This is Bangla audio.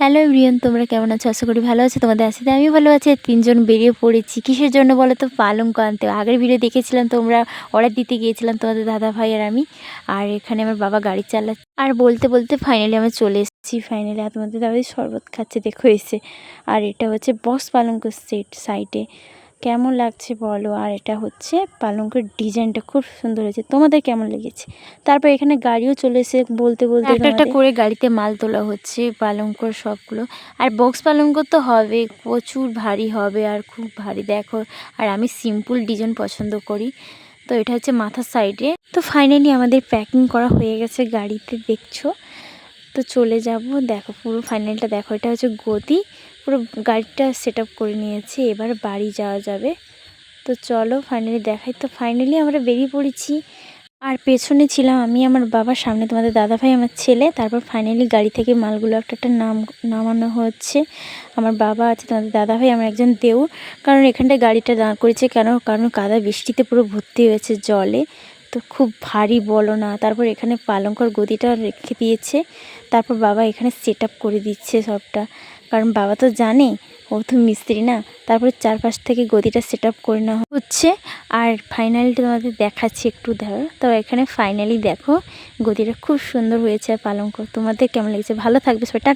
হ্যালো এভরিয়ান তোমরা কেমন আছো? আশা করি ভালো আছো। তোমাদের আসতে আমি ভালো আছি। তিনজন বেরিয়ে পড়েছি। কিসের জন্য বলো তো? পালঙ্ক আনতে। আগের ভিডিও দেখেছিলাম, তোমরা অর্ডার দিতে গিয়েছিলাম, তোমাদের দাদা ভাই আর আমি। আর এখানে আমার বাবা গাড়ি চালাচ্ছে। আর বলতে বলতে ফাইনালি আমরা চলে এসেছি। ফাইনালি আর তোমাদের দাদা শরবত খাচ্ছে, দেখো এসে। আর এটা হচ্ছে বক্স পালঙ্ক সেট সাইডে কেমন লাগছে বলো? আর এটা হচ্ছে পালঙ্কের ডিজাইনটা খুব সুন্দর হয়েছে। তোমাদের কেমন লেগেছে? তারপর এখানে গাড়িও চলে এসে বলতে বলতে একটা একটা করে গাড়িতে মাল তোলা হচ্ছে পালঙ্কর সবগুলো। আর বক্স পালঙ্ক তো হবে প্রচুর ভারী হবে আর খুব ভারী। দেখো আর আমি সিম্পল ডিজাইন পছন্দ করি। তো এটা হচ্ছে মাথার সাইডে তো ফাইনালি আমাদের প্যাকিং করা হয়ে গেছে গাড়িতে দেখছ? তো চলে যাব। দেখো পুরো ফাইনালটা দেখো এটা হচ্ছে গদি। পুরো গাড়িটা সেট করে নিয়েছি, এবার বাড়ি যাওয়া যাবে। তো চলো ফাইনালি দেখাই। তো ফাইনালি আমরা বেরিয়ে পড়েছি। আর পেছনে ছিলাম আমি, আমার বাবার সামনে তোমাদের দাদা ভাই আমার ছেলে। তারপর ফাইনালি গাড়ি থেকে মালগুলো একটা একটা নাম, নামানো হচ্ছে। আমার বাবা আছে, তোমাদের দাদা ভাই আমার একজন দেউর। কারণ এখানটায় গাড়িটা দাঁড় করেছে কেন? কারণ কাদা বৃষ্টিতে পুরো ভর্তি হয়েছে জলে। তো খুব ভারী বলো না। তারপর এখানে পালঙ্কর গদিটা রেখে দিয়েছে। তারপর বাবা এখানে সেট করে দিচ্ছে সবটা। কারণ বাবা তো জানে, ও তো মিস্ত্রি না। তারপরে চারপাশ থেকে গদিটা সেট আপ করে নেওয়া হচ্ছে। আর ফাইনালিটা তোমাদের দেখাচ্ছি একটু, ধরো। তো এখানে ফাইনালি দেখো, গদিটা খুব সুন্দর হয়েছে আর পালঙ্ক। তোমাদের কেমন লেগেছে? ভালো থাকবে সেটা